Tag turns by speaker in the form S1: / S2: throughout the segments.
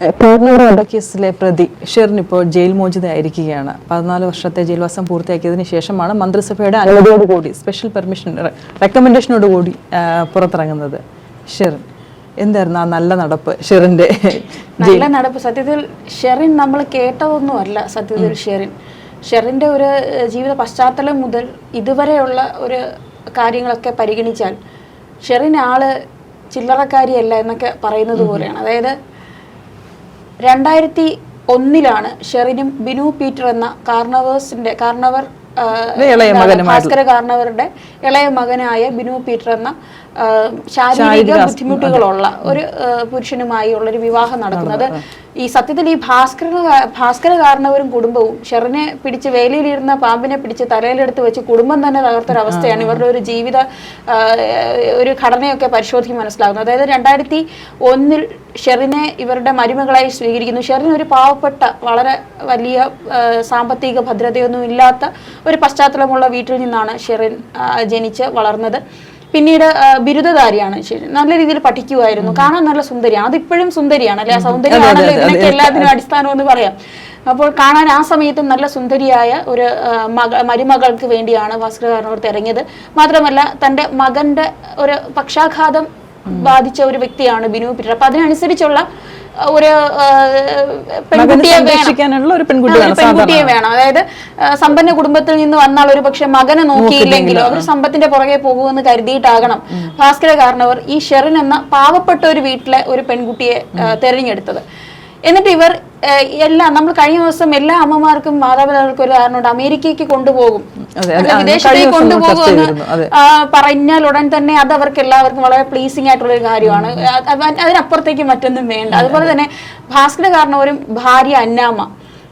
S1: Corner വധക്കേസിലെ പ്രതി ഷെറിൻ ഇപ്പോൾ jail മോചിതയായിരിക്കുകയാണ്. പതിനാല് വർഷത്തെ ജയിൽവാസം പൂർത്തിയാക്കിയതിനു ശേഷമാണ് മന്ത്രിസഭയുടെ അനുമതിയോടുകൂടി സ്പെഷ്യൽ പെർമിഷൻ റെക്കമെൻഡേഷനോടുകൂടി പുറത്തിറങ്ങുന്നത് ഷെറിൻ. എന്തായിരുന്നു ആ നല്ല നടപ്പ് ഷെറിന്റെ
S2: നല്ല നടപ്പ്. സത്യത്തിൽ ഷെറിൻ നമ്മൾ കേട്ടതൊന്നും അല്ല സത്യത്തിൽ ഷെറിൻ. ഷെറിന്റെ ഒരു ജീവിത പശ്ചാത്തലം മുതൽ ഇതുവരെയുള്ള ഒരു കാര്യങ്ങളൊക്കെ പരിഗണിച്ചാൽ ഷെറിൻ ആൾ ചില്ലറക്കാരിയല്ല എന്നൊക്കെ പറയുന്നത് പോലെയാണ്. അതായത് രണ്ടായിരത്തി ഒന്നിലാണ് ഷെറിനും ബിനു പീറ്റർ എന്ന കാർണവേഴ്സിന്റെ കാർണവർ ഭാസ്കര കാർണവറുടെ ഇളയ മകനായ ബിനു പീറ്റർ എന്ന ശാരീരിക ബുദ്ധിമുട്ടുകളുള്ള ഒരു പുരുഷനുമായി ഉള്ള ഒരു വിവാഹം നടക്കുന്നത് ഈ സത്യത്തിൽ ഈ ഭാസ്കര ഭാസ്കര കാരണവരും കുടുംബവും ഷെറിനെ പിടിച്ച് വേലിയിലിരുന്ന പാമ്പിനെ പിടിച്ച് തലയിലെടുത്ത് വെച്ച് കുടുംബം തന്നെ തകർത്തൊരവസ്ഥയാണ് ഇവരുടെ ഒരു ജീവിത ഒരു ഘടനയൊക്കെ പരിശോധിക്കും മനസ്സിലാകുന്നത്. അതായത് രണ്ടായിരത്തി ഒന്നിൽ ഷെറിനെ ഇവരുടെ മരുമകളായി സ്വീകരിക്കുന്നു. ഷെറിന് ഒരു പാവപ്പെട്ട വളരെ വലിയ സാമ്പത്തിക ഭദ്രതയൊന്നും ഇല്ലാത്ത ഒരു പശ്ചാത്തലമുള്ള വീട്ടിൽ നിന്നാണ് ഷെറിൻ ജനിച്ച് വളർന്നത്. പിന്നീട് ബിരുദധാരിയാണ് നല്ല രീതിയിൽ പഠിക്കുമായിരുന്നു കാണാൻ നല്ല സുന്ദരിയാണ്. അതിപ്പോഴും സുന്ദരിയാണ് അല്ലെ? സൗന്ദര്യമാണല്ലോ ഇതിനൊക്കെ എല്ലാത്തിനും അടിസ്ഥാനം എന്ന് പറയാം. അപ്പോൾ കാണാൻ ആ സമയത്ത് നല്ല സുന്ദരിയായ ഒരു മക മരുമകൾക്ക് വേണ്ടിയാണ് കാരണവർ തിരഞ്ഞത് മാത്രമല്ല തന്റെ മകന്റെ ഒരു പക്ഷാഘാതം ബാധിച്ച ഒരു വ്യക്തിയാണ് ബിനു പീറ്റർ. അപ്പൊ അതിനനുസരിച്ചുള്ള ഒരു പെൺകുട്ടിയെ വേണം.
S1: ഒരു
S2: പെൺകുട്ടിയെ വേണം. അതായത് സമ്പന്ന കുടുംബത്തിൽ നിന്ന് വന്നാൽ ഒരു പക്ഷെ മകനെ നോക്കിയില്ലെങ്കിലോ? അവർ സമ്പത്തിന്റെ പുറകെ പോകുമെന്ന് കരുതിയിട്ടാകണം ഭാസ്കര കാരണവർ ഈ ഷെറിൻ എന്ന പാവപ്പെട്ട ഒരു വീട്ടിലെ ഒരു പെൺകുട്ടിയെ തെരഞ്ഞെടുത്തത്. എന്നിട്ട് ഇവർ എല്ലാം നമ്മൾ കഴിഞ്ഞ ദിവസം എല്ലാ അമ്മമാർക്കും മാതാപിതാക്കൾക്കും ഒരു ധാരണയുണ്ട് അമേരിക്കയ്ക്ക് കൊണ്ടുപോകും. വിദേശത്തേക്ക് കൊണ്ടുപോകും പറഞ്ഞാൽ ഉടൻ തന്നെ അത് അവർക്ക് എല്ലാവർക്കും വളരെ പ്ലീസിംഗ് ആയിട്ടുള്ള ഒരു കാര്യമാണ് അത് അത് അതിനപ്പുറത്തേക്ക് മറ്റൊന്നും വേണ്ട. അതുപോലെ തന്നെ ഭാസ്കര കാരണവരും ഭാര്യ അന്നാമ്മ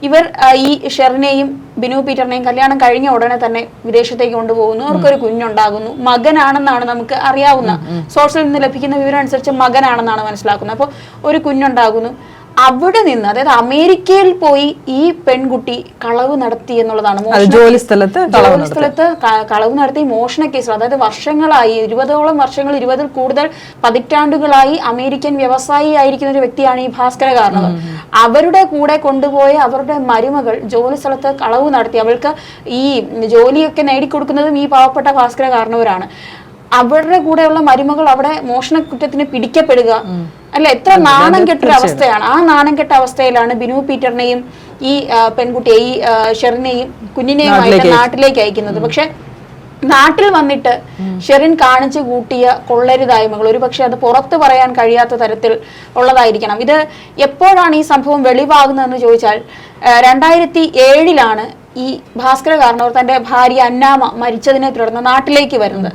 S2: ഇവർ ഈ ഷെറിനെയും ബിനു പീറ്ററിനെയും കല്യാണം കഴിഞ്ഞ ഉടനെ തന്നെ വിദേശത്തേക്ക് കൊണ്ടുപോകുന്നു. അവർക്കൊരു കുഞ്ഞുണ്ടാകുന്നു. മകനാണെന്നാണ് നമുക്ക് അറിയാവുന്ന. സോഷ്യൽ നിന്ന് ലഭിക്കുന്ന വിവരം അനുസരിച്ച് മകനാണെന്നാണ് മനസ്സിലാക്കുന്നത്. അപ്പോൾ ഒരു കുഞ്ഞുണ്ടാകുന്നു. അവിടെ നിന്ന് അതായത് അമേരിക്കയിൽ പോയി ഈ പെൺകുട്ടി കളവ് നടത്തി എന്നുള്ളതാണ്
S1: ജോലി സ്ഥലത്ത് കളവ്
S2: ജോലി സ്ഥലത്ത് കളവ് നടത്തി മോഷണ കേസ് അതായത് വർഷങ്ങളായി ഇരുപതോളം വർഷങ്ങൾ ഇരുപതിൽ കൂടുതൽ പതിറ്റാണ്ടുകളായി അമേരിക്കൻ വ്യവസായി ആയിരിക്കുന്ന ഒരു വ്യക്തിയാണ് ഈ ഭാസ്കര കാരണവർ അവരുടെ കൂടെ കൊണ്ടുപോയ അവരുടെ മരുമകൾ ജോലി സ്ഥലത്ത് കളവ് നടത്തി. അവൾക്ക് ഈ ജോലിയൊക്കെ നേടിക്കൊടുക്കുന്നതും ഈ പാവപ്പെട്ട ഭാസ്കര കാരണവരാണ് അവരുടെ കൂടെയുള്ള മരുമകൾ അവിടെ മോഷണ കുറ്റത്തിന് പിടിക്കപ്പെടുക. അല്ല എത്ര നാണം കെട്ടൊരു അവസ്ഥയാണ്. ആ നാണം കെട്ട അവസ്ഥയിലാണ് ബിനു പീറ്ററിനെയും ഈ പെൺകുട്ടിയെ ഈ ഷെറിനെയും കുഞ്ഞിനെയും ആയിട്ട് നാട്ടിലേക്ക് അയക്കുന്നത്. പക്ഷെ നാട്ടിൽ വന്നിട്ട് ഷെറിൻ കാണിച്ചു കൂട്ടിയ കൊള്ളരുതായ്മകൾ ഒരു പക്ഷെ അത് പുറത്തു പറയാൻ കഴിയാത്ത തരത്തിൽ ഉള്ളതായിരിക്കണം. ഇത് എപ്പോഴാണ് ഈ സംഭവം വെളിവാകുന്നതെന്ന് ചോദിച്ചാൽ രണ്ടായിരത്തി ഏഴിലാണ് ഈ ഭാസ്കര കാരണവർ തന്റെ ഭാര്യ അന്നാമ മരിച്ചതിനെ തുടർന്ന് നാട്ടിലേക്ക് വരുന്നത്.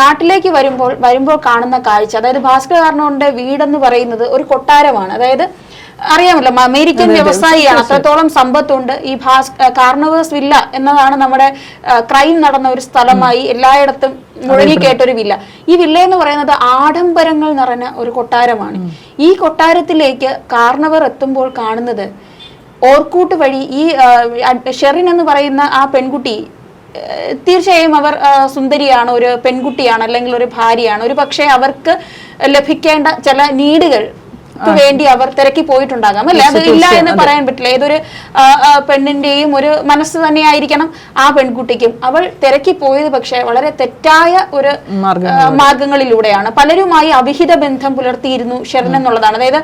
S2: നാട്ടിലേക്ക് വരുമ്പോൾ വരുമ്പോൾ കാണുന്ന കാഴ്ച. അതായത് ഭാസ്കര കാരണവന്റെ വീടെന്ന് പറയുന്നത് ഒരു കൊട്ടാരമാണ്. അതായത് അറിയാമല്ലോ അമേരിക്കൻ വ്യവസായിയാണ്. അത്രത്തോളം സമ്പത്തുണ്ട്. ഈ ഭാസ് കാർണവേഴ്സ് വില്ല എന്നതാണ് നമ്മുടെ ക്രൈം നടന്ന ഒരു സ്ഥലമായി എല്ലായിടത്തും മുഴങ്ങിക്കേട്ടൊരു വില്ല. ഈ വില്ല എന്ന് പറയുന്നത് ആഡംബരങ്ങൾ നിറഞ്ഞ ഒരു കൊട്ടാരമാണ്. ഈ കൊട്ടാരത്തിലേക്ക് കാർണവർ എത്തുമ്പോൾ കാണുന്നത് ഓർക്കൂട്ട് വഴി ഈ ഷെറിൻ എന്ന് പറയുന്ന ആ പെൺകുട്ടി തീർച്ചയായും അവർ സുന്ദരിയാണ് ഒരു പെൺകുട്ടിയാണ് അല്ലെങ്കിൽ ഒരു ഭാര്യയാണ്. ഒരു പക്ഷേ അവർക്ക് ലഭിക്കേണ്ട ചില നീഡുകൾ വേണ്ടി അവർ തിരക്കി പോയിട്ടുണ്ടാകാം. അല്ലെ? അത് ഇല്ല എന്ന് പറയാൻ പറ്റില്ല. ഏതൊരു പെണ്ണിന്റെയും ഒരു മനസ്സ് തന്നെയായിരിക്കണം ആ പെൺകുട്ടിക്കും. അവൾ തിരക്കി പോയത് പക്ഷേ വളരെ തെറ്റായ ഒരു മാർഗങ്ങളിലൂടെയാണ്. പലരുമായി അവിഹിത ബന്ധം പുലർത്തിയിരുന്നു ഷെറിൻ എന്നുള്ളതാണ്. അതായത്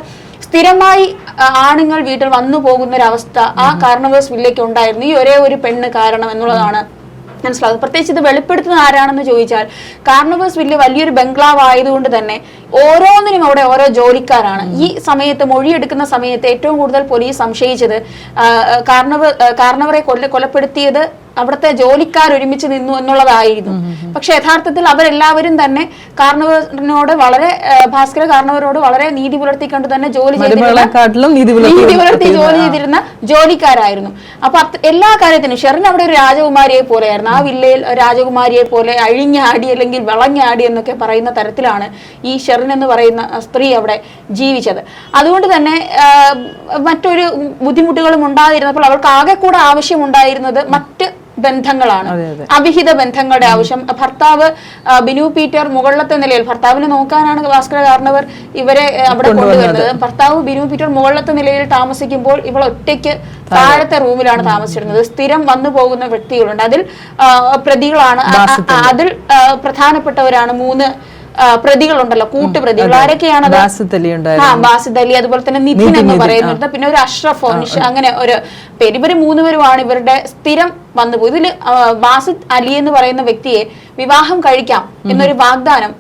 S2: സ്ഥിരമായി ആണുങ്ങൾ വീട്ടിൽ വന്നു പോകുന്ന ഒരു അവസ്ഥ ആ കാർണവേഴ്സ് വില്ലയ്ക്ക് ഉണ്ടായിരുന്നു. ഈ ഒരേ ഒരു പെണ്ണ് കാരണം എന്നുള്ളതാണ് മനസ്സിലാകും പ്രത്യേകിച്ച് ഇത് വെളിപ്പെടുത്തുന്ന ആരാണെന്ന് ചോദിച്ചാൽ കാർണിവേഴ്സ് വലിയ വലിയൊരു ബംഗ്ലാവ് ആയതുകൊണ്ട് തന്നെ ഓരോന്നിനും അവിടെ ഓരോ ജോലിക്കാരാണ്. ഈ സമയത്ത് മൊഴിയെടുക്കുന്ന സമയത്ത് ഏറ്റവും കൂടുതൽ പോലീസ് സംശയിച്ചത് കാർണവ കാർണവരെ കൊല്ല കൊലപ്പെടുത്തിയത് അവിടുത്തെ ജോലിക്കാർ ഒരുമിച്ച് നിന്നു എന്നുള്ളതായിരുന്നു. പക്ഷെ യഥാർത്ഥത്തിൽ അവരെല്ലാവരും തന്നെ കാർണവറിനോട് വളരെ ഭാസ്കര കാർണവരോട് വളരെ നീതി പുലർത്തിക്കൊണ്ട് തന്നെ ജോലി ചെയ്തിരുന്ന
S1: നീതി പുലർത്തി
S2: ജോലി ചെയ്തിരുന്ന ജോലിക്കാരായിരുന്നു. അപ്പൊ എല്ലാ കാര്യത്തിനും ഷെറിൻ അവിടെ ഒരു രാജകുമാരിയെ പോലെയായിരുന്നു. ആ വില്ലയിൽ രാജകുമാരിയെ പോലെ അഴിഞ്ഞാടി അല്ലെങ്കിൽ വളഞ്ഞാടി എന്നൊക്കെ പറയുന്ന തരത്തിലാണ് ഈ ഷെറിൻ എന്ന് പറയുന്ന സ്ത്രീ അവിടെ ജീവിച്ചത്. അതുകൊണ്ട് തന്നെ മറ്റൊരു ബുദ്ധിമുട്ടുകളും ഉണ്ടായിരുന്നപ്പോൾ അവൾക്ക് ആകെ കൂടെ ആവശ്യമുണ്ടായിരുന്നത് മറ്റ് ബന്ധങ്ങളാണ്. അവിഹിത ബന്ധങ്ങളുടെ ആവശ്യം. ഭർത്താവ് ബിനു പീറ്റർ മുകളിലത്തെ നിലയിൽ ഭർത്താവിനെ നോക്കാനാണ് ഭാസ്കര കാരണവർ ഇവരെ അവിടെ കൊണ്ടുവരുന്നത്. ഭർത്താവ് ബിനു പീറ്റർ മുകളിലത്തെ നിലയിൽ താമസിക്കുമ്പോൾ ഇവൾ ഒറ്റയ്ക്ക് താഴത്തെ റൂമിലാണ് താമസിച്ചിരുന്നത്. സ്ഥിരം വന്നു പോകുന്ന വ്യക്തികളുണ്ട്. അതിൽ പ്രതികളാണ്. അതിൽ പ്രധാനപ്പെട്ടവരാണ് മൂന്ന് പ്രതികളുണ്ടല്ലോ കൂട്ടുപ്രതികൾ. ആരൊക്കെയാണത് ആ ബാസിദ് അലി അതുപോലെ തന്നെ നിതിൻ എന്ന് പറയുന്നുണ്ട് പിന്നെ ഒരു അഷ്റഫ് നിഷ അങ്ങനെ ഒരു പേര്. ഇവർ മൂന്നുപേരുമാണ് ഇവരുടെ സ്ഥിരം വന്നുപോയി ഇതിൽ ബാസിദ് അലി എന്ന് പറയുന്ന വ്യക്തിയെ വിവാഹം കഴിക്കാം എന്നൊരു വാഗ്ദാനം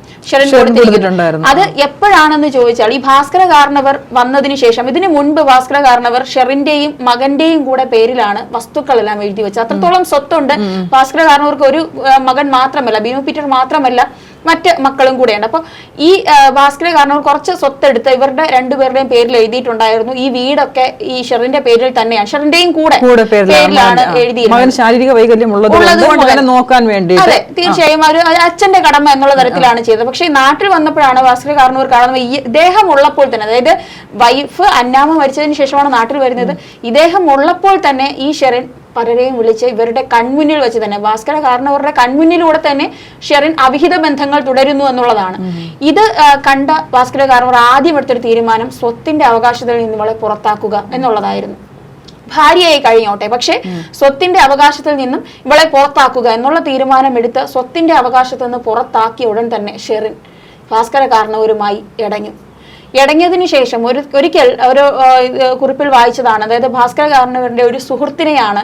S2: കൊടുത്തിരിക്കുന്നു. അത് എപ്പോഴാണെന്ന് ചോദിച്ചാൽ ഈ ഭാസ്കര കാരണവർ വന്നതിന് ശേഷം ഇതിനു മുൻപ് ഭാസ്കര കാരണവർ ഷെറിന്റെയും മകന്റെയും കൂടെ പേരിലാണ് വസ്തുക്കളെല്ലാം എഴുതി വെച്ചത്. അത്രത്തോളം സ്വത്തുണ്ട്. ഭാസ്കര കാരണവർക്ക് ഒരു മകൻ മാത്രമല്ല ബീമ പീറ്റർ മാത്രമല്ല മറ്റ് മക്കളും കൂടെയുണ്ട്. അപ്പൊ ഈ ഭാസ്കര കാരണവർ കുറച്ച് സ്വത്തെടുത്ത് ഇവരുടെ രണ്ടുപേരുടെയും പേരിൽ എഴുതിയിട്ടുണ്ടായിരുന്നു. ഈ വീടൊക്കെ ഈ ഷെറിന്റെ പേരിൽ തന്നെയാണ്. ഷെറിന്റെയും കൂടെ
S1: പേരിലാണ്
S2: എഴുതിയിരുന്നത്.
S1: ശാരീരിക വൈകല്യം ഉള്ളത് നോക്കാൻ വേണ്ടിയിട്ട്.
S2: അതെ തീർച്ചയായും. ഒരു അച്ഛന്റെ കടമ എന്നുള്ള തരത്തിലാണ് ചെയ്തത്. പക്ഷേ ഈ നാട്ടിൽ വന്നപ്പോഴാണ് ഭാസ്കര കാരണവർ കാണുന്നത് ഈ ഇദ്ദേഹം ഉള്ളപ്പോൾ തന്നെ അതായത് വൈഫ് അന്നാമ മരിച്ചതിന് ശേഷമാണ് നാട്ടിൽ വരുന്നത്. ഇദ്ദേഹം ഉള്ളപ്പോൾ തന്നെ ഈ ഷെറിൻ പലരെയും വിളിച്ച് ഇവരുടെ കൺമുന്നിൽ വെച്ച് തന്നെ ഭാസ്കര കാരണവരുടെ കൺമുന്നിലൂടെ തന്നെ ഷെറിൻ അവിഹിത ബന്ധങ്ങൾ തുടരുന്നു എന്നുള്ളതാണ്. ഇത് കണ്ട ഭാസ്കര കാരണവർ ആദ്യം എടുത്തൊരു തീരുമാനം സ്വത്തിന്റെ അവകാശത്തിൽ നിന്ന് ഇവളെ പുറത്താക്കുക എന്നുള്ളതായിരുന്നു. ഭാര്യയായി കഴിഞ്ഞോട്ടെ പക്ഷെ സ്വത്തിന്റെ അവകാശത്തിൽ നിന്നും ഇവളെ പുറത്താക്കുക എന്നുള്ള തീരുമാനമെടുത്ത് സ്വത്തിന്റെ അവകാശത്തിൽ നിന്ന് പുറത്താക്കിയ ഉടൻ തന്നെ ഷെറിൻ ഭാസ്കര കാരണവരുമായി ഇടഞ്ഞു. ഇടങ്ങിയതിനു ശേഷം ഒരു ഒരിക്കൽ ഒരു കുറിപ്പിൽ വായിച്ചതാണ്. അതായത് ഭാസ്കര കാരണവരുടെ ഒരു സുഹൃത്തിനെയാണ്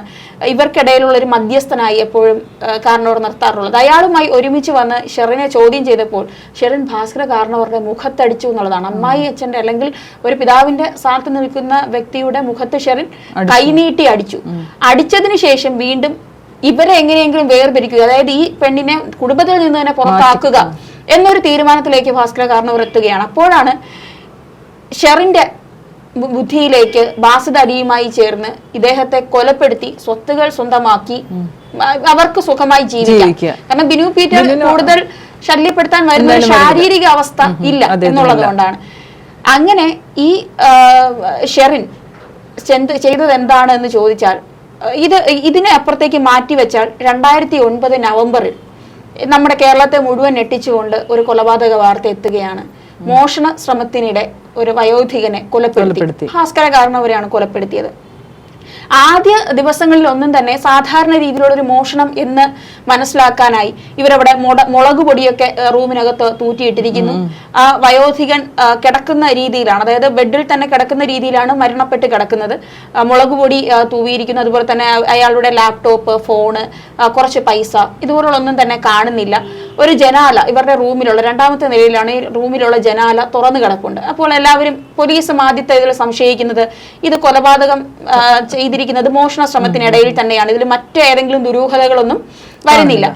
S2: ഇവർക്കിടയിലുള്ള ഒരു മധ്യസ്ഥനായി എപ്പോഴും കാരണവർ നിർത്താറുള്ളത്. അയാളുമായി ഒരുമിച്ച് വന്ന് ഷെറിനെ ചോദ്യം ചെയ്തപ്പോൾ ഷെറിൻ ഭാസ്കര കാരണവരുടെ മുഖത്തടിച്ചു എന്നുള്ളതാണ്. അമ്മായി അച്ഛന്റെ അല്ലെങ്കിൽ ഒരു പിതാവിന്റെ സ്ഥാനത്ത് നിൽക്കുന്ന വ്യക്തിയുടെ മുഖത്ത് ഷെറിൻ കൈനീട്ടി അടിച്ചു. അടിച്ചതിന് ശേഷം വീണ്ടും ഇവരെ എങ്ങനെയെങ്കിലും വേർപിരിക്കുക അതായത് ഈ പെണ്ണിനെ കുടുംബത്തിൽ നിന്ന് തന്നെ പുറത്താക്കുക എന്നൊരു തീരുമാനത്തിലേക്ക് ഭാസ്കര കാരണവർ എത്തുകയാണ്. അപ്പോഴാണ് ഷെറിന്റെ ബുദ്ധിയിലേക്ക് ബാസിദ് അലിയുമായി ചേർന്ന് ഇദ്ദേഹത്തെ കൊലപ്പെടുത്തി സ്വത്തുകൾ സ്വന്തമാക്കി അവർക്ക് സുഖമായി ജീവിക്കാം. കാരണം ബിനു പീറ്റർ കൂടുതൽ ശല്യപ്പെടുത്താൻ വരുന്ന ശാരീരിക അവസ്ഥ ഇല്ല എന്നുള്ളത് കൊണ്ടാണ്. അങ്ങനെ ഈ ഷെറിൻ ചെയ്തത് എന്താണ് എന്ന് ചോദിച്ചാൽ ഇത് ഇതിനെ അപ്പുറത്തേക്ക് മാറ്റിവെച്ചാൽ രണ്ടായിരത്തി ഒൻപത് നവംബറിൽ നമ്മുടെ കേരളത്തെ മുഴുവൻ ഞെട്ടിച്ചുകൊണ്ട് ഒരു കൊലപാതക വാർത്ത എത്തുകയാണ്. മോഷണ ശ്രമത്തിനിടെ ഒരു വയോധികനെ കൊലപ്പെടുത്തി. ഭാസ്കര കാരണവരെയാണ് കൊലപ്പെടുത്തിയത് ആദ്യ ദിവസങ്ങളിൽ ഒന്നും തന്നെ സാധാരണ രീതിയിലുള്ള ഒരു മോഷണം എന്ന് മനസ്സിലാക്കാനായി ഇവരവിടെ മുട മുളക് പൊടിയൊക്കെ റൂമിനകത്ത് തൂറ്റിയിട്ടിരിക്കുന്നു. ആ വയോധികൻ കിടക്കുന്ന രീതിയിലാണ്. അതായത് ബെഡിൽ തന്നെ കിടക്കുന്ന രീതിയിലാണ് മരണപ്പെട്ട് കിടക്കുന്നത്. മുളകുപൊടി മുളക് പൊടി തൂവിയിരിക്കുന്നു. അതുപോലെ തന്നെ അയാളുടെ ലാപ്ടോപ്പ് ഫോണ് കുറച്ച് പൈസ. ഇതുപോലുള്ള ഒന്നും തന്നെ കാണുന്നില്ല. ഒരു ജനാല ഇവരുടെ റൂമിലുള്ള രണ്ടാമത്തെ നിലയിലാണ് ഈ റൂമിലുള്ള ജനാല തുറന്നു കിടപ്പുണ്ട്. അപ്പോൾ എല്ലാവരും പോലീസും ആദ്യത്തെ ഇതിൽ സംശയിക്കുന്നത് ഇത് കൊലപാതകം ചെയ്തിരിക്കുന്നത് മോഷണ ശ്രമത്തിനിടയിൽ തന്നെയാണ്. ഇതിൽ മറ്റേതെങ്കിലും ദുരൂഹതകളൊന്നും വരുന്നില്ല.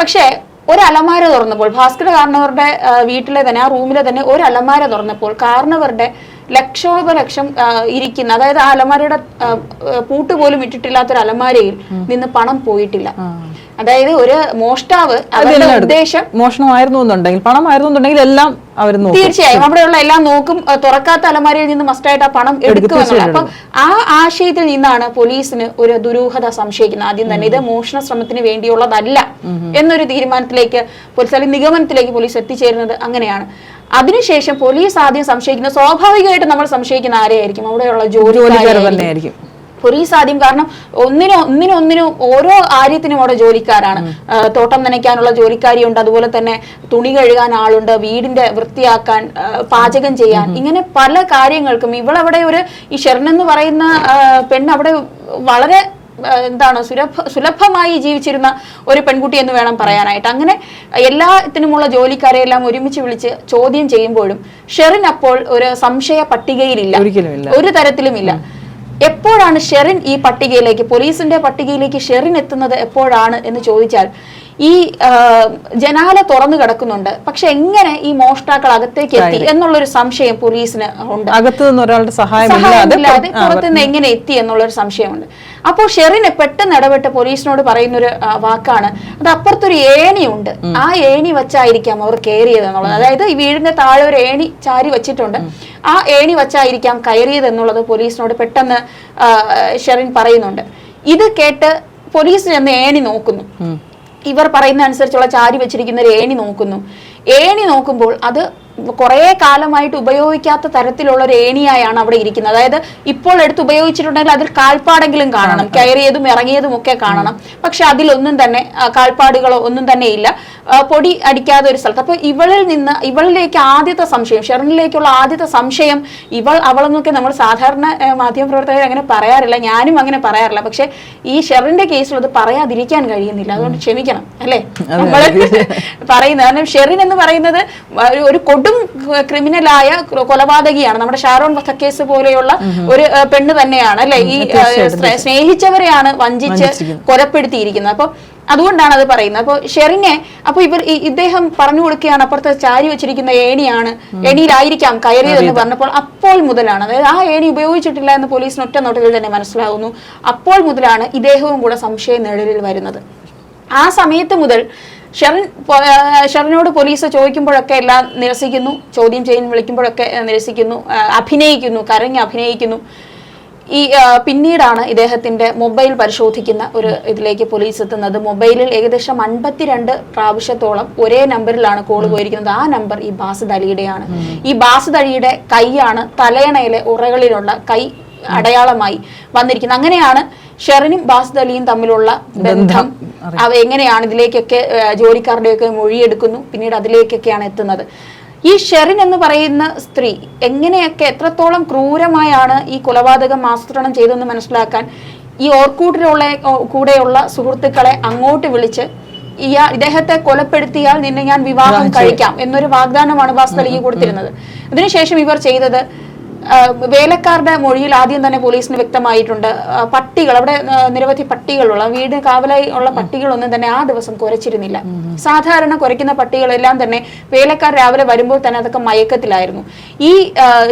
S2: പക്ഷേ ഒരു അലമാര തുറന്നപ്പോൾ ഭാസ്കര കാരണവരുടെ വീട്ടിലെ തന്നെ ആ റൂമിലെ തന്നെ ഒരു അലമാര തുറന്നപ്പോൾ കാരണവരുടെ ലക്ഷോപലക്ഷം ഇരിക്കുന്ന അതായത് ആ അലമാരയുടെ പൂട്ട് പോലും ഇട്ടിട്ടില്ലാത്തൊരു അലമാരയിൽ നിന്ന് പണം പോയിട്ടില്ല. അതായത് ഒരു മോഷ്ടാവ് അവരുടെ ഉദ്ദേശം
S1: മോഷണമായിരുന്നു എന്നുണ്ടെങ്കിൽ പണമായിരുന്നു എന്നുണ്ടെങ്കിൽ എല്ലാം അവർ
S2: തീർച്ചയായും. അവിടെയുള്ള എല്ലാം നോക്കും. തുറക്കാത്ത അലമാരയിൽ നിന്ന് മസ്റ്റായിട്ട് ആ പണം എടുക്കും എന്നുള്ളത് അപ്പൊ ആ ആശയത്തിൽ നിന്നാണ് പോലീസിന് ഒരു ദുരൂഹത സംശയിക്കുന്നത്. ആദ്യം തന്നെ ഇത് മോഷണ ശ്രമത്തിന് വേണ്ടിയുള്ളതല്ല എന്നൊരു തീരുമാനത്തിലേക്ക് പോലീസ് അല്ലെങ്കിൽ നിഗമനത്തിലേക്ക് പോലീസ് എത്തിച്ചേരുന്നത് അങ്ങനെയാണ്. അതിനുശേഷം പോലീസ് ആദ്യം സംശയിക്കുന്നത് സ്വാഭാവികമായിട്ട് നമ്മൾ സംശയിക്കുന്ന ആരെയായിരിക്കും? അവിടെയുള്ള ജോലി പോലീസ് ആദ്യം കാരണം ഒന്നിനും ഒന്നിനും ഒന്നിനും ഓരോ കാര്യത്തിനും അവിടെ ജോലിക്കാരാണ്. തോട്ടം നനയ്ക്കാനുള്ള ജോലിക്കാരിയുണ്ട് അതുപോലെ തന്നെ തുണി കഴുകാൻ ആളുണ്ട്. വീടിന്റെ വൃത്തിയാക്കാൻ പാചകം ചെയ്യാൻ. ഇങ്ങനെ പല കാര്യങ്ങൾക്കും ഇവളവിടെ ഒരു ഈ ഷെർൺ എന്ന് പറയുന്ന പെണ്ണ് അവിടെ വളരെ എന്താണ് സുലഭ സുലഭമായി ജീവിച്ചിരുന്ന ഒരു പെൺകുട്ടി എന്ന് വേണം പറയാനായിട്ട്. അങ്ങനെ എല്ലാത്തിനുമുള്ള ജോലിക്കാരെ എല്ലാം ഒരുമിച്ച് വിളിച്ച് ചോദ്യം ചെയ്യുമ്പോഴും ഷെറിൻ അപ്പോൾ ഒരു സംശയ പട്ടികയിലില്ല.
S1: ഒരു
S2: ഒരു തരത്തിലുമില്ല. എപ്പോഴാണ് ഷെറിൻ ഈ പട്ടികയിലേക്ക് പോലീസിന്റെ പട്ടികയിലേക്ക് ഷെറിൻ എത്തുന്നത് എപ്പോഴാണ് എന്ന് ചോദിച്ചാൽ ഈ ജനാല തുറന്നു കിടക്കുന്നുണ്ട്. പക്ഷെ എങ്ങനെ ഈ മോഷ്ടാക്കൾ അകത്തേക്ക് എത്തി എന്നുള്ളൊരു സംശയം പോലീസിന് ഉണ്ട്.
S1: അകത്തു നിന്ന് ഒരാളുടെ പുറ-
S2: പുറത്തുനിന്ന് എങ്ങനെ എത്തി എന്നുള്ളൊരു സംശയമുണ്ട്. അപ്പോൾ ഷെറിനെ പെട്ടെന്ന് ഇടപെട്ട് പോലീസിനോട് പറയുന്നൊരു ഒരു വാക്കാണ്. അത് അപ്പുറത്തൊരു ഏണിയുണ്ട് ആ ഏണി വെച്ചായിരിക്കാം അവർ കയറിയത് എന്നുള്ളത്. അതായത് ഈ വീടിന്റെ താഴെ ഒരു ഏണി ചാരി വെച്ചിട്ടുണ്ട്. ആ ഏണി വെച്ചായിരിക്കാം കയറിയത് എന്നുള്ളത് പോലീസിനോട് പെട്ടെന്ന് ഷെറിൻ പറയുന്നുണ്ട്. ഇത് കേട്ട് പോലീസ് ചെന്ന് ഏണി നോക്കുന്നു. ഇവർ പറയുന്ന അനുസരിച്ചുള്ള ചാരി വെച്ചിരിക്കുന്ന ഒരു ഏണി നോക്കുന്നു. ഏണി നോക്കുമ്പോൾ അത് കുറേ കാലമായിട്ട് ഉപയോഗിക്കാത്ത തരത്തിലുള്ള ഒരു ഏണിയായാണ് അവിടെ ഇരിക്കുന്നത്. അതായത് ഇപ്പോൾ എടുത്ത് ഉപയോഗിച്ചിട്ടുണ്ടെങ്കിൽ അതിൽ കാൽപ്പാടെങ്കിലും കാണണം കയറിയതും ഇറങ്ങിയതും ഒക്കെ കാണണം. പക്ഷെ അതിലൊന്നും തന്നെ കാൽപ്പാടുകളോ ഒന്നും തന്നെ ഇല്ല. പൊടി അടിക്കാതെ ഒരു സ്ഥലത്ത്. അപ്പൊ ഇവളിൽ നിന്ന് ഇവളിലേക്ക് ആദ്യത്തെ സംശയം ഷെറിനിലേക്കുള്ള ആദ്യത്തെ സംശയം ഇവൾ അവളെന്നൊക്കെ നമ്മൾ സാധാരണ മാധ്യമപ്രവർത്തകർ അങ്ങനെ പറയാറില്ല. ഞാനും അങ്ങനെ പറയാറില്ല. പക്ഷെ ഈ ഷെറിന്റെ കേസിൽ അത് പറയാതിരിക്കാൻ കഴിയുന്നില്ല. അതുകൊണ്ട് ക്ഷമിക്കണം അല്ലേ? നമ്മൾ പറയുന്നത്. കാരണം ഷെറിൻ എന്ന് പറയുന്നത് ഒരു- ഒരു കൊടും ക്രിമിനലായ കൊലപാതകിയാണ്. നമ്മുടെ ഷാരോൺ വധക്കേസ് പോലെയുള്ള ഒരു പെണ്ണ് തന്നെയാണ്. അല്ലെ? ഈ സ്നേഹിച്ചവരെയാണ് വഞ്ചിച്ച് കൊലപ്പെടുത്തിയിരിക്കുന്നത്. അപ്പൊ അതുകൊണ്ടാണ് അത് പറയുന്നത്. അപ്പോൾ ഷെറിനെ അപ്പൊ ഇവർ ഈ- ഇദ്ദേഹം പറഞ്ഞു കൊടുക്കുകയാണ് അപ്പുറത്ത് ചാരി വെച്ചിരിക്കുന്ന ഏണിയാണ് ഏണിയിലായിരിക്കാം കയറിയതെന്ന് പറഞ്ഞപ്പോൾ അപ്പോൾ മുതലാണ്. അതായത് ആ ഏണി ഉപയോഗിച്ചിട്ടില്ല എന്ന് പോലീസിന് ഒറ്റ നോട്ടത്തിൽ തന്നെ മനസ്സിലാവുന്നു. അപ്പോൾ മുതലാണ് ഇദ്ദേഹവും കൂടെ സംശയ നിഴലിൽ വരുന്നത്. ആ സമയത്ത് മുതൽ ഷെറിൻ ഷെറിനോട് പോലീസ് ചോദിക്കുമ്പോഴൊക്കെ എല്ലാം നിരസിക്കുന്നു ചോദ്യം ചെയ്യാൻ വിളിക്കുമ്പോഴൊക്കെ നിരസിക്കുന്നു അഭിനയിക്കുന്നു കരഞ്ഞ് അഭിനയിക്കുന്നു. ഈ പിന്നീടാണ് ഇദ്ദേഹത്തിന്റെ മൊബൈൽ പരിശോധിക്കുന്ന ഒരു ഇതിലേക്ക് പോലീസ് എത്തുന്നത്. മൊബൈലിൽ ഏകദേശം അൻപത്തിരണ്ട് പ്രാവശ്യത്തോളം ഒരേ നമ്പറിലാണ് കോൾ പോയിരിക്കുന്നത്. ആ നമ്പർ ഈ ബാസിദ് അലിയുടെയാണ്. ഈ ബാസിദ് അലിയുടെ കൈയാണ് തലയണയിലെ ഉറകളിലുള്ള കൈ അടയാളമായി വന്നിരിക്കുന്നത്. അങ്ങനെയാണ് ഷെറിനും ബാസിദ് അലിയും തമ്മിലുള്ള ബന്ധം അവ എങ്ങനെയാണ്? ഇതിലേക്കൊക്കെ ജോലിക്കാരുടെയൊക്കെ മൊഴിയെടുക്കുന്നു. പിന്നീട് അതിലേക്കൊക്കെയാണ് എത്തുന്നത്. ഈ ഷെറിൻ എന്ന് പറയുന്ന സ്ത്രീ എങ്ങനെയൊക്കെ എത്രത്തോളം ക്രൂരമായാണ് ഈ കൊലപാതകം ആസൂത്രണം ചെയ്തതെന്ന് മനസ്സിലാക്കാൻ ഈ ഓർക്കൂട്ടിലുള്ള കൂടെയുള്ള സുഹൃത്തുക്കളെ അങ്ങോട്ട് വിളിച്ച് ഇയാ ഇദ്ദേഹത്തെ കൊലപ്പെടുത്തിയാൽ നിന്നെ ഞാൻ വിവാഹം കഴിക്കാം എന്നൊരു വാഗ്ദാനമാണ് ബാസ്തലിക്ക് കൊടുത്തിരുന്നത്. അതിനുശേഷം ഇവർ ചെയ്തത് വേലക്കാരുടെ മൊഴിയിൽ ആദ്യം തന്നെ പോലീസിന് വ്യക്തമായിട്ടുണ്ട്. പട്ടികൾ അവിടെ നിരവധി പട്ടികളുള്ള വീട് കാവലായി ഉള്ള പട്ടികളൊന്നും തന്നെ ആ ദിവസം കുരച്ചിരുന്നില്ല. സാധാരണ കുരയ്ക്കുന്ന പട്ടികളെല്ലാം തന്നെ വേലക്കാർ രാവിലെ വരുമ്പോൾ തന്നെ അതൊക്കെ മയക്കത്തിലായിരുന്നു. ഈ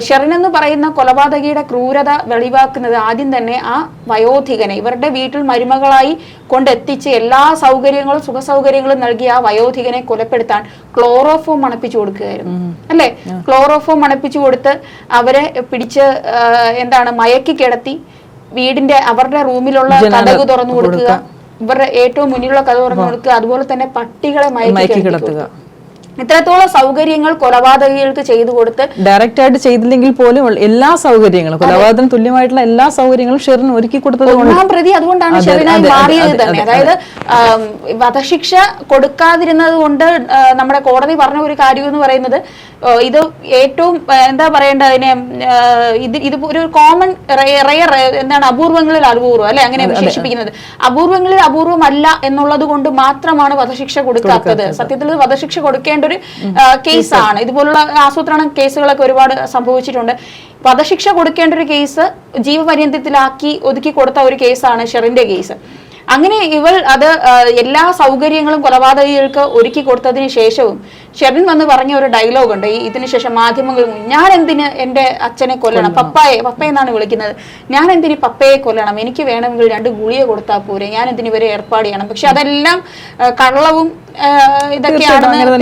S2: ഷെറിൻ എന്ന് പറയുന്ന കൊലപാതകിയുടെ ക്രൂരത വെളിവാക്കുന്നത് ആദ്യം തന്നെ ആ വയോധികനെ ഇവരുടെ വീട്ടിൽ മരുമകളായി കൊണ്ടെത്തിച്ച് എല്ലാ സൗകര്യങ്ങളും സുഖ സൗകര്യങ്ങളും നൽകിയ ആ വയോധികനെ കൊലപ്പെടുത്താൻ ക്ലോറോഫോം മണപ്പിച്ചു കൊടുക്കുകയായിരുന്നു. അല്ലെ? ക്ലോറോഫോം മണപ്പിച്ചു കൊടുത്ത് അവരെ പിടിച്ച് എന്താണ് മയക്കി കിടത്തി വീടിന്റെ അവരുടെ റൂമിലുള്ള കഥക് തുറന്നു കൊടുക്കുക. ഇവരുടെ ഏറ്റവും മുന്നിലുള്ള കഥ തുറന്നു കൊടുക്കുക. അതുപോലെ തന്നെ പട്ടികളെ മയക്കി
S1: കിടത്തുക.
S2: ഇത്രത്തോളം സൗകര്യങ്ങൾ കൊലപാതകികൾക്ക് ചെയ്തു കൊടുത്ത്
S1: ഡയറക്റ്റ് ആയിട്ട് ചെയ്തില്ലെങ്കിൽ പോലും എല്ലാ സൗകര്യങ്ങളും കൊലപാതകം തുല്യമായിട്ടുള്ള എല്ലാ സൗകര്യങ്ങളും ഷെറിന് ഒരുക്കി കൊടുത്തത്
S2: ഒന്നാം പ്രതി അതുകൊണ്ടാണ്
S1: അതെ,
S2: ഷെറിനായി മാറിയത് തന്നെ. അതായത് വധശിക്ഷ കൊടുക്കാതിരുന്നത് കൊണ്ട് നമ്മുടെ കോടതി പറഞ്ഞ ഒരു കാര്യം എന്ന് പറയുന്നത് ഇത് ഏറ്റവും എന്താ പറയേണ്ട അതിനെ ഇത് ഇത് ഒരു കോമൺ റയർ എന്താണ് അപൂർവങ്ങളിൽ അപൂർവം അല്ലെ? അങ്ങനെ വിശേഷിപ്പിക്കുന്നത്. അപൂർവങ്ങളിൽ അപൂർവമല്ല എന്നുള്ളത് കൊണ്ട് മാത്രമാണ് വധശിക്ഷ കൊടുക്കാത്തത്. സത്യത്തിൽ വധശിക്ഷ കൊടുക്കേണ്ട ഒരു കേസാണ്. ഇതുപോലുള്ള ആസൂത്രണ കേസുകളൊക്കെ ഒരുപാട് സംഭവിച്ചിട്ടുണ്ട്. വധശിക്ഷ കൊടുക്കേണ്ട ഒരു കേസ് ജീവപര്യന്തത്തിലാക്കി ഒതുക്കി കൊടുത്ത ഒരു കേസാണ് ഷെറിന്റെ കേസ്. അങ്ങനെ ഇവൾ അത് എല്ലാ സൗകര്യങ്ങളും കൊലപാതകികൾക്ക് ഒരുക്കി കൊടുത്തതിന് ശേഷവും ഷെറിൻ വന്ന് പറഞ്ഞ ഒരു ഡയലോഗ് ഉണ്ട്. ഈ ഇതിനുശേഷം മാധ്യമങ്ങൾ ഞാൻ എന്തിന് എന്റെ അച്ഛനെ കൊല്ലണം? പപ്പായെ പപ്പ എന്നാണ് വിളിക്കുന്നത്. ഞാൻ എന്തിന് പപ്പയെ കൊല്ലണം? എനിക്ക് വേണമെങ്കിൽ രണ്ട് ഗുളിയെ കൊടുത്താൽ പോരെ? ഞാൻ എന്തിന് ഇവരെ ഏർപ്പാട് ചെയ്യണം? പക്ഷെ അതെല്ലാം കള്ളവും ഇതൊക്കെയാണെന്ന്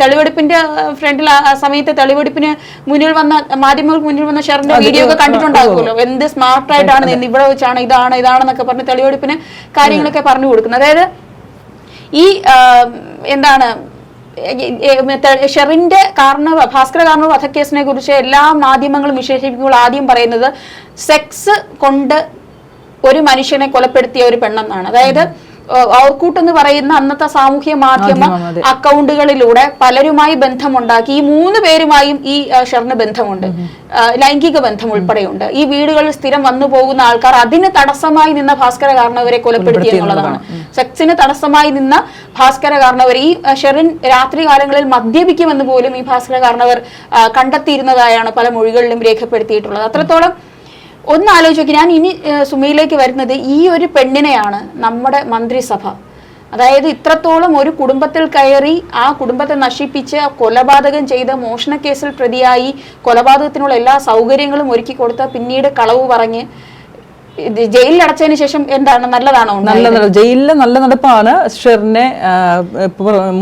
S2: തെളിവെടുപ്പിന്റെ ഫ്രണ്ടിൽ ആ സമയത്ത് തെളിവെടുപ്പിന് മുന്നിൽ വന്ന മാധ്യമങ്ങൾക്ക് മുന്നിൽ വന്ന ഷെറിന്റെ വീഡിയോ ഒക്കെ കണ്ടിട്ടുണ്ടാകുമല്ലോ എന്ത് സ്മാർട്ട് ആയിട്ടാണ് നിന്ന് ഇവിടെ വെച്ചാണ് ഇതാണ് ഇതാണെന്നൊക്കെ പറഞ്ഞ് തെളിവെടുപ്പിന് കാര്യങ്ങളൊക്കെ പറഞ്ഞു കൊടുക്കുന്നത്. അതായത് ഈ എന്താണ് ഷെറിന്റെ കാരണ ഭാസ്കര കാരണ വധക്കേസിനെ കുറിച്ച് എല്ലാ മാധ്യമങ്ങളും വിശേഷിപ്പിക്കുമ്പോൾ ആദ്യം പറയുന്നത് സെക്സ് കൊണ്ട് ഒരു മനുഷ്യനെ കൊലപ്പെടുത്തിയ ഒരു പെണ്ണെന്നാണ്. അതായത് ഓർക്കൂട്ട് എന്ന് പറയുന്ന അന്നത്തെ സാമൂഹ്യ മാധ്യമ അക്കൗണ്ടുകളിലൂടെ പലരുമായി ബന്ധമുണ്ടാക്കി. ഈ മൂന്ന് പേരുമായും ഈ ഷെറിന് ബന്ധമുണ്ട്. ലൈംഗിക ബന്ധം ഉൾപ്പെടെയുണ്ട്. ഈ വീടുകളിൽ സ്ഥിരം വന്നു പോകുന്ന ആൾക്കാർ അതിന് തടസ്സമായി നിന്ന ഭാസ്കര കാരണവരെ കൊലപ്പെടുത്തി എന്നുള്ളതാണ്. സെക്സിന് തടസ്സമായി നിന്ന ഭാസ്കര കാരണവർ ഈ ഷെറിൻ രാത്രി കാലങ്ങളിൽ മദ്യപിക്കുമെന്ന് പോലും ഈ ഭാസ്കര കാരണവർ കണ്ടെത്തിയിരുന്നതായാണ് പല മൊഴികളിലും രേഖപ്പെടുത്തിയിട്ടുള്ളത്. അത്രത്തോളം ഒന്ന് ആലോചിക്കുക ഞാൻ ഇനി സുമിയിലേക്ക് വരുന്നത് ഈ ഒരു പെണ്ണിനെയാണ് നമ്മുടെ മന്ത്രിസഭ. അതായത് ഇത്രത്തോളം ഒരു കുടുംബത്തിൽ കയറി ആ കുടുംബത്തെ നശിപ്പിച്ച് കൊലപാതകം ചെയ്ത് മോഷണക്കേസിൽ പ്രതിയായി കൊലപാതകത്തിനുള്ള എല്ലാ സൗകര്യങ്ങളും ഒരുക്കി കൊടുത്ത പിന്നീട് കളവ് പറഞ്ഞ് ജയിലിൽ അടച്ചതിന് ശേഷം എന്താണ് നല്ലതാണോ?
S1: നല്ല ജയിലിലെ നല്ല നടപ്പാണ് ഷെറിനെ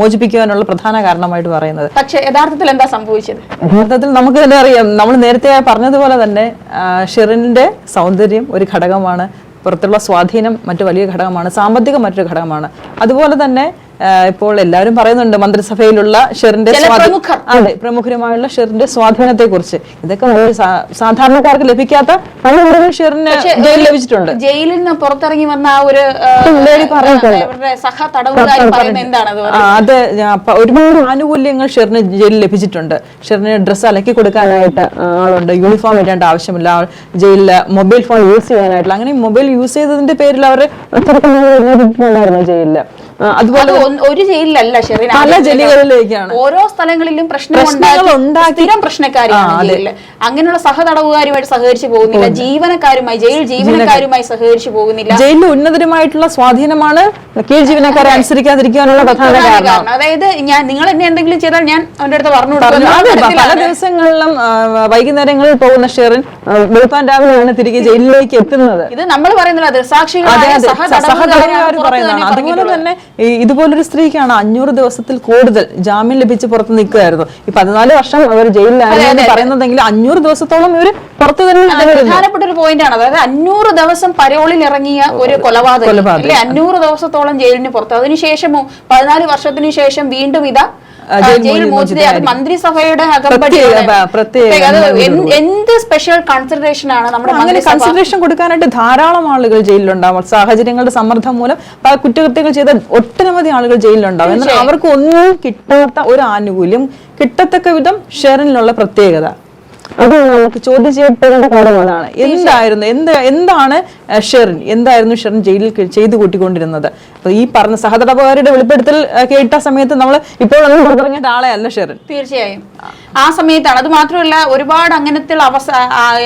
S1: മോചിപ്പിക്കുവാനുള്ള പ്രധാന കാരണമായിട്ട് പറയുന്നത്.
S2: പക്ഷെ യഥാർത്ഥത്തിൽ എന്താ സംഭവിച്ചത്?
S1: യഥാർത്ഥത്തിൽ നമുക്ക് തന്നെ അറിയാം. നമ്മൾ നേരത്തെ പറഞ്ഞതുപോലെ തന്നെ ഷെറിന്റെ സൗന്ദര്യം ഒരു ഘടകമാണ്. പുറത്തുള്ള സ്വാധീനം മറ്റു വലിയ ഘടകമാണ്. സാമ്പത്തികം മറ്റൊരു ഘടകമാണ്. അതുപോലെ തന്നെ ഇപ്പോൾ എല്ലാവരും പറയുന്നുണ്ട് മന്ത്രിസഭയിലുള്ള ഷെറിന്റെ അതെ പ്രമുഖരുമായുള്ള ഷെറിന്റെ സ്വാധീനത്തെ കുറിച്ച് ഇതൊക്കെ സാധാരണക്കാർക്ക് ലഭിക്കാത്ത പല ഷെറിന് ജയിൽ ലഭിച്ചിട്ടുണ്ട്
S2: ജയിലിൽ നിന്ന് പുറത്തിറങ്ങി വന്ന ആ ഒരു. സഹ അത്
S1: ഒരുപാട് ആനുകൂല്യങ്ങൾ ഷെറിന് ജയിലിൽ ലഭിച്ചിട്ടുണ്ട് ഷെറിന് ഡ്രസ്സ് അലക്കി കൊടുക്കാനായിട്ട് ആളുണ്ട് യൂണിഫോം ഇടേണ്ട ആവശ്യമില്ല ജയിലിൽ മൊബൈൽ ഫോൺ യൂസ് ചെയ്യാനായിട്ടുള്ള അങ്ങനെ മൊബൈൽ യൂസ് ചെയ്തതിന്റെ പേരിൽ അവർ ജയിലിൽ ജയിലിൽ അതുപോലെ
S2: ഒരു ജയിലിലല്ല ഷെറിൻ
S1: പല ജയിലുകളിലേക്കാണ്.
S2: ഓരോ സ്ഥലങ്ങളിലും പ്രശ്നം
S1: പ്രശ്നങ്ങൾ
S2: സ്ഥിരം പ്രശ്നക്കാരിയാണ് അങ്ങനെയുള്ള സഹതടവുകാരുമായിട്ട് സഹകരിച്ചു പോകുന്നില്ല. ജീവനക്കാരുമായി ജയിൽ ജീവനക്കാരുമായി സഹകരിച്ചു പോകുന്നില്ല.
S1: ജയിലിൽ ഉന്നതരുമായിട്ടുള്ള സ്വാധീനമാണ് കീഴ് ജീവനക്കാരെ അനുസരിക്കാതിരിക്കാനുള്ള പ്രധാന കാരണം.
S2: അതായത് ഞാൻ നിങ്ങൾ എന്നെ എന്തെങ്കിലും ചെയ്താൽ ഞാൻ അവന്റെ അടുത്ത് പറഞ്ഞു. കൊടുക്കും.
S1: പല. ദിവസങ്ങളിലും വൈകുന്നേരങ്ങളിൽ പോകുന്ന ഷെറിൻ വെളുപ്പാൻ രാവിലെയാണ് തിരികെ ജയിലിലേക്ക് എത്തുന്നത്.
S2: ഇത് നമ്മൾ
S1: പറയുന്നത്
S2: പുറത്ത്
S1: പറയുന്നതാണ്. അതുപോലെ തന്നെ ഈ ഇതുപോലൊരു സ്ത്രീക്കാണ് അഞ്ഞൂറ് ദിവസത്തിൽ കൂടുതൽ ജാമ്യം ലഭിച്ച് പുറത്ത് നിൽക്കുകയായിരുന്നു. ഈ പതിനാല് വർഷം അവർ ജയിലിലായിരുന്നു പറയുന്നതെങ്കിൽ അഞ്ഞൂറ് ദിവസത്തോളം ഇവർ പുറത്ത് തന്നെ
S2: പ്രധാനപ്പെട്ട ഒരു പോയിന്റ് ആണ്. അതായത് അഞ്ഞൂറ് ദിവസം പരോളിൽ ഇറങ്ങിയ ഒരു കൊലപാതകം. അല്ലെ? അഞ്ഞൂറ് ദിവസത്തോളം ജയിലിന് പുറത്ത്. അതിനുശേഷമോ പതിനാല് വർഷത്തിനു ശേഷം വീണ്ടും ഇതാ
S1: ജയിൽ
S2: മോചിത അത് മന്ത്രിസഭയുടെ എന്ത് സ്പെഷ്യൽ കൺസിഡറേഷൻ ആണ് നമ്മുടെ
S1: അങ്ങനെ കൺസിഡറേഷൻ കൊടുക്കാനായിട്ട് ധാരാളം ആളുകൾ ജയിലിലുണ്ടാവും. സാഹചര്യങ്ങളുടെ സമ്മർദ്ദം മൂലം കുറ്റകൃത്യങ്ങൾ ചെയ്ത ഒട്ടനവധി ആളുകൾ ജയിലിലുണ്ടാവും. എന്നാൽ അവർക്ക് ഒന്നും കിട്ടാത്ത ഒരു ആനുകൂല്യം കിട്ടത്തക്ക വിധം ഷെറിനുള്ള പ്രത്യേകത. അത് നമുക്ക് ചോദ്യം ചെയ്യപ്പെടേണ്ട കാര്യങ്ങളാണ് എന്തായിരുന്നു? എന്ത് എന്താണ് ഷെറിൻ? എന്തായിരുന്നു ഷെറിൻ ജയിലിൽ ചെയ്തു കൂട്ടിക്കൊണ്ടിരുന്നത്? അപ്പൊ ഈ പറഞ്ഞ സഹതടവുകാരുടെ വെളിപ്പെടുത്തൽ കേട്ട സമയത്ത് നമ്മൾ ഇപ്പോഴൊന്നും പുറത്തിറങ്ങേണ്ട ആളെ അല്ല ഷെറിൻ.
S2: തീർച്ചയായും. ആ സമയത്താണ്. അത് മാത്രമല്ല ഒരുപാട് അങ്ങനത്തെ അവസ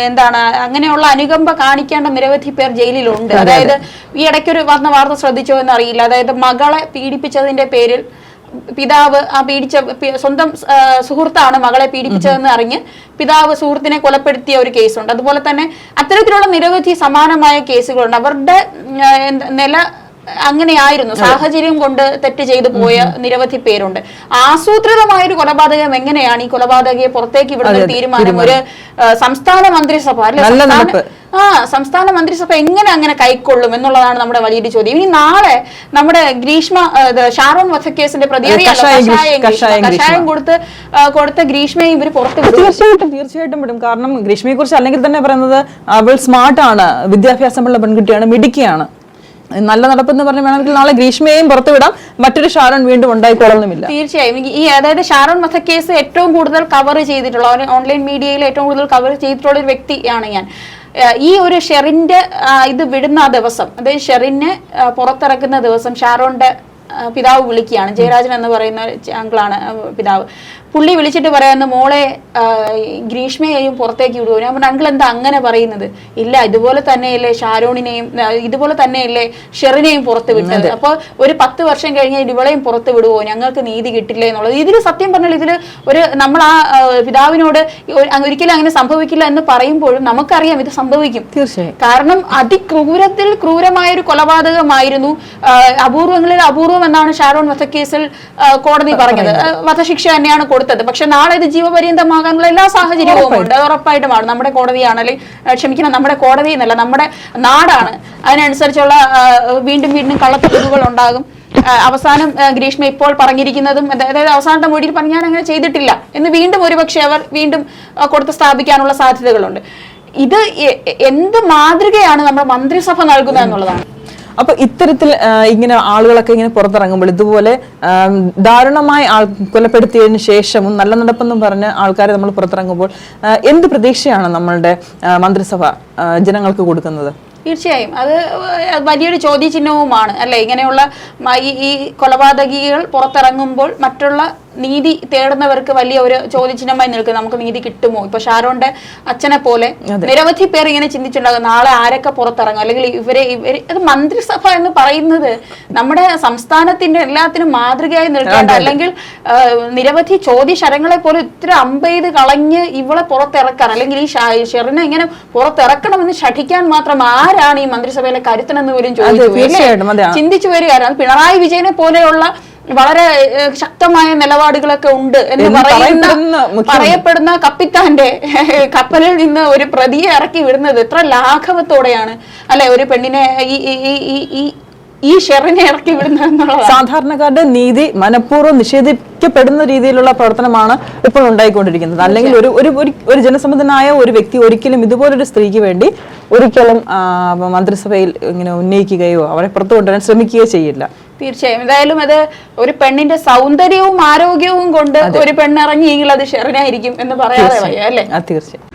S2: എന്താണ് അങ്ങനെയുള്ള അനുകമ്പ കാണിക്കേണ്ട നിരവധി പേർ ജയിലിലുണ്ട്. അതായത് ഈ ഇടയ്ക്കൊരു വന്ന വാർത്ത ശ്രദ്ധിച്ചോ എന്ന് അറിയില്ല അതായത് മകളെ പീഡിപ്പിച്ചതിന്റെ പേരിൽ പിതാവ് ആ പീഡിച്ച സ്വന്തം സുഹൃത്താണ് മകളെ പീഡിപ്പിച്ചതെന്ന് അറിഞ്ഞ് പിതാവ് സുഹൃത്തിനെ കൊലപ്പെടുത്തിയ ഒരു കേസുണ്ട്. അതുപോലെ തന്നെ അത്തരത്തിലുള്ള നിരവധി സമാനമായ കേസുകളുണ്ട്. അവരുടെ നില അങ്ങനെയായിരുന്നു. സാഹചര്യം കൊണ്ട് തെറ്റ് ചെയ്തു പോയ നിരവധി പേരുണ്ട്. ആസൂത്രിതമായ ഒരു കൊലപാതകം എങ്ങനെയാണ് ഈ കൊലപാതകയെ പുറത്തേക്ക് വിടുന്ന തീരുമാനം? ഒരു സംസ്ഥാന മന്ത്രിസഭ അല്ലെ. ആ സംസ്ഥാന മന്ത്രിസഭ എങ്ങനെ അങ്ങനെ കൈക്കൊള്ളും എന്നുള്ളതാണ് നമ്മുടെ വലിയൊരു ചോദ്യം. ഇനി നാളെ നമ്മുടെ ഗ്രീഷ്മ ഷാറോൺ വധക്കേസിന്റെ പ്രതി
S1: കഷായം
S2: കൊടുത്ത് കൊടുത്ത ഗ്രീഷ്മയെ ഇവർ പുറത്ത്
S1: തീർച്ചയായിട്ടും തീർച്ചയായിട്ടും വിടും. കാരണം ഗ്രീഷ്മയെ കുറിച്ച് അല്ലെങ്കിൽ തന്നെ പറയുന്നത് അവൾ സ്മാർട്ട് ആണ്. വിദ്യാഭ്യാസമുള്ള പെൺകുട്ടിയാണ് മിടുക്കിയാണ്. നല്ല നടപ്പെന്ന് പറഞ്ഞ് വേണമെങ്കിൽ നാളെ ഗ്രീഷ്മയെയും പുറത്തുവിടാം മറ്റൊരു ഷാരോൺ വീണ്ടും ഉണ്ടായിക്കൊള്ളണമില്ല
S2: തീർച്ചയായും. ഈ- അതായത് ഷാരോൺ കേസ് ഏറ്റവും കൂടുതൽ കവർ ചെയ്തിട്ടുള്ള ഓൺലൈൻ മീഡിയയിൽ ഏറ്റവും കൂടുതൽ കവർ ചെയ്തിട്ടുള്ള ഒരു വ്യക്തിയാണ് ഞാൻ. ഈ ഒരു ഷെറിന്റെ ഇത് വിടുന്ന ദിവസം അതായത് ഷെറിനെ പുറത്തിറക്കുന്ന ദിവസം ഷാരോന്റെ പിതാവ് വിളിക്കുകയാണ്. ജയരാജൻ എന്ന് പറയുന്ന അങ്കിളാണ് പിതാവ്. പുള്ളി വിളിച്ചിട്ട് പറയുന്നു മോളെ ഗ്രീഷ്മയെയും പുറത്തേക്ക് വിടുവോ? ഞാൻ പറഞ്ഞു അങ്കിൾ എന്താ അങ്ങനെ പറയുന്നത്? ഇല്ല ഇതുപോലെ തന്നെയല്ലേ ഷാരോണിനെയും ഇതുപോലെ തന്നെയല്ലേ ഷെറിനെയും പുറത്ത് വിട്ടത്. അപ്പോൾ ഒരു പത്ത് വർഷം കഴിഞ്ഞ് ഇവളെയും പുറത്ത് വിടുവോ? ഞങ്ങൾക്ക് നീതി കിട്ടില്ലേ എന്നുള്ളത്. ഇതിൽ സത്യം പറഞ്ഞാൽ ഇതിൽ ഒരു നമ്മൾ ആ പിതാവിനോട് ഒരു- ഒരിക്കലും അങ്ങനെ സംഭവിക്കില്ല എന്ന് പറയുമ്പോഴും നമുക്കറിയാം ഇത് സംഭവിക്കും.
S1: തീർച്ചയായും.
S2: കാരണം അതിക്രൂരത്തിൽ ക്രൂരമായ ഒരു കൊലപാതകമായിരുന്നു അപൂർവങ്ങളിൽ അപൂർവം എന്നാണ് ഷാരോൺ വധക്കേസിൽ കോടതി പറഞ്ഞത്. വധശിക്ഷ തന്നെയാണ് കൊടുത്തത്. പക്ഷെ നാളെ ഇത് ജീവപര്യന്തമാകാനുള്ള എല്ലാ സാഹചര്യവും ഉണ്ട്. ഉറപ്പായിട്ടുമാണ്. നമ്മുടെ കോടതിയാണ് അല്ലെങ്കിൽ ക്ഷമിക്കണം. നമ്മുടെ കോടതി എന്നല്ല നമ്മുടെ നാടാണ്. അതിനനുസരിച്ചുള്ള വീണ്ടും വീണ്ടും കള്ളത്തെളിവുകൾ ഉണ്ടാകും. അവസാനം ഗ്രീഷ്മ ഇപ്പോൾ പറഞ്ഞിരിക്കുന്നതും അതായത് അവസാനത്തെ മൊഴിയിൽ പറഞ്ഞാൽ ഞാൻ അങ്ങനെ ചെയ്തിട്ടില്ല എന്ന് വീണ്ടും ഒരുപക്ഷെ അവർ വീണ്ടും കൊടുത്ത് സ്ഥാപിക്കാനുള്ള സാധ്യതകളുണ്ട്. ഇത് എന്ത് മാതൃകയാണ് നമ്മുടെ മന്ത്രിസഭ നൽകുന്നത് എന്നുള്ളതാണ്
S1: അപ്പൊ ഇത്തരത്തിൽ ഇങ്ങനെ ആളുകളൊക്കെ ഇങ്ങനെ പുറത്തിറങ്ങുമ്പോൾ ഇതുപോലെ ദാരുണമായി ആൾ കൊലപ്പെടുത്തിയതിനു ശേഷവും നല്ല നടപ്പെന്നും പറഞ്ഞ് ആൾക്കാരെ നമ്മൾ പുറത്തിറങ്ങുമ്പോൾ എന്ത് പ്രതീക്ഷയാണ് നമ്മളുടെ മന്ത്രിസഭ ജനങ്ങൾക്ക് കൊടുക്കുന്നത്?
S2: തീർച്ചയായും. അത് വലിയൊരു ചോദ്യചിഹ്നവുമാണ്. അല്ലെ? ഇങ്ങനെയുള്ള ഈ കൊലപാതകികൾ പുറത്തിറങ്ങുമ്പോൾ മറ്റുള്ള നീതി തേടുന്നവർക്ക് വലിയ ഒരു ചോദ്യചിഹ്നമായി നിൽക്കും നമുക്ക് നീതി കിട്ടുമോ? ഇപ്പൊ ഷാരോന്റെ അച്ഛനെ പോലെ നിരവധി പേർ ഇങ്ങനെ ചിന്തിച്ചിട്ടുണ്ടാകും നാളെ ആരൊക്കെ പുറത്തിറങ്ങും? അല്ലെങ്കിൽ ഇവരെ ഇവർ അത് മന്ത്രിസഭ എന്ന് പറയുന്നത് നമ്മുടെ സംസ്ഥാനത്തിന്റെ എല്ലാത്തിനും മാതൃകയായി നിൽക്കേണ്ട അല്ലെങ്കിൽ നിരവധി നിരവധി ചോദ്യശരങ്ങളെ പോലെ ഇത്ര അമ്പെയ്ത് കളഞ്ഞ് ഇവളെ പുറത്തിറക്കാൻ അല്ലെങ്കിൽ ഈ ഷെറിനെ ഇങ്ങനെ പുറത്തിറക്കണമെന്ന് ഷഠിക്കാൻ മാത്രം ആരാണ് ഈ മന്ത്രിസഭയിലെ കരുത്തനെന്ന് പോലും ചോദിച്ചു? ചിന്തിച്ചു വരികയാണ്. പിണറായി വിജയനെ പോലെയുള്ള വളരെ ശക്തമായ നിലപാടുകളൊക്കെ ഉണ്ട് എന്ന് പറയുന്ന
S1: പറയപ്പെടുന്ന.
S2: കപ്പിത്താന്റെ കപ്പലിൽ നിന്ന് ഒരു പ്രതിയെ ഇറക്കി വിടുന്നത് എത്ര ലാഘവത്തോടെയാണ്. അല്ലെ ഒരു പെണ്ണിനെ ഈ ഈ- ഈ- ഷെറിനെ ഇറക്കി വിടുന്നത്
S1: സാധാരണക്കാരുടെ നീതി മനഃപൂർവം നിഷേധിക്കപ്പെടുന്ന രീതിയിലുള്ള പ്രവർത്തനമാണ് ഇപ്പോൾ ഉണ്ടായിക്കൊണ്ടിരിക്കുന്നത്. അല്ലെങ്കിൽ ഒരു ഒരു- ഒരു ജനസമ്മതനായ ഒരു വ്യക്തി ഒരിക്കലും ഇതുപോലൊരു സ്ത്രീക്ക് വേണ്ടി ഒരിക്കലും മന്ത്രിസഭയിൽ ഇങ്ങനെ ഉന്നയിക്കുകയോ അവരെ പുറത്തു കൊണ്ടുവരാൻ ശ്രമിക്കുകയോ ചെയ്യില്ല.
S2: തീർച്ചയായും. എന്തായാലും അത് ഒരു പെണ്ണിന്റെ സൗന്ദര്യവും ആരോഗ്യവും കൊണ്ട് ഒരു പെണ്ണിറങ്ങിയെങ്കിൽ അത് ഷെറിനായിരിക്കും എന്ന് പറയാതെ വയ്യ അല്ലെ?
S1: തീർച്ചയായും.